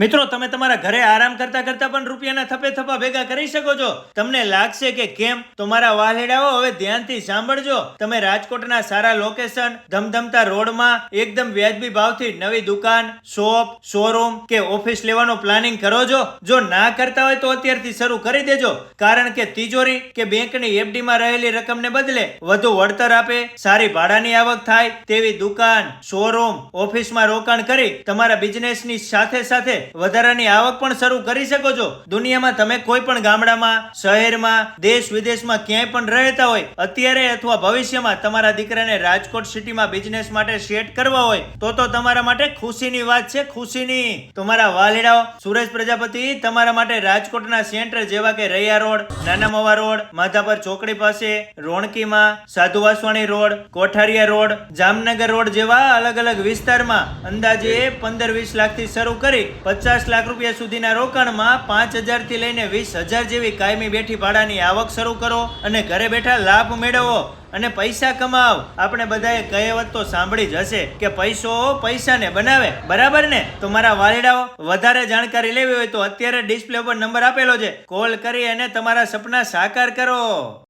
મિત્રો, તમે તમારા ઘરે આરામ કરતા કરતા પણ રૂપિયાના થપે થપા ભેગા કરી શકો છો. તમને લાગશે કે કેમ? તો મારા વાલેડાઓ, હવે ધ્યાનથી સાંભળજો. તમે રાજકોટના સારા લોકેશન ધમધમતા રોડમાં, એકદમ વ્યાજબી ભાવથી નવી દુકાન શોપ શોરૂમ કે ઓફિસ લેવાનો પ્લાનિંગ કરો છો. જો ના કરતા હોય તો અત્યારથી શરૂ કરી દેજો. કારણ કે તિજોરી કે બેંકની એફડી માં રહેલી રકમને બદલે વધુ વળતર આપે, સારી ભાડાની આવક થાય, તેવી દુકાન શોરૂમ ઓફિસમાં રોકાણ કરી તમારા બિઝનેસની સાથે સાથે વધારાની આવક પણ શરૂ કરી શકો છો. દુનિયામાં તમે કોઈ પણ ગામડામાં, શહેરમાં, દેશ વિદેશમાં ક્યાંય પણ રહેતા હોય, અત્યારે અથવા ભવિષ્યમાં તમારા દીકરાને રાજકોટ સિટીમાં બિઝનેસ માટે સેટ કરવા હોય, તો તો તમારા માટે ખુશીની વાત છે, ખુશીની. તમારા વાલીડાઓ, સુરેશ પ્રજાપતિ, તમારા માટે રાજકોટના સેન્ટર જેવા કે રૈયા રોડ નાના મવા રોડ, માધાપર ચોકડી પાસે, રોણકીમાં, Sadhu Vaswani road, Kothariya road, Jamnagar road જેવા અલગ અલગ વિસ્તારમાં અંદાજે પંદર વીસ લાખથી શરૂ કરી પચાસ લાખ રૂપિયા સુધીના રોકાણમાં પાંચ હજારથી લઈને વીસ હજાર જેવી કાયમી બેઠી ભાડાની આવક શરૂ કરો અને ઘરે બેઠા લાભ મેળવો અને પૈસા કમાવ આપણે બધાએ કહેવત તો સાંભળી જ હશે કે પૈસો પૈસાને બનાવે. બરાબર ને? તો મારા વાલીડાઓ, વધારે જાણકારી લેવી હોય તો અત્યારે ડિસ્પ્લે ઉપર નંબર આપેલો છે. કોલ કરી અને તમારા સપના સાકાર કરો.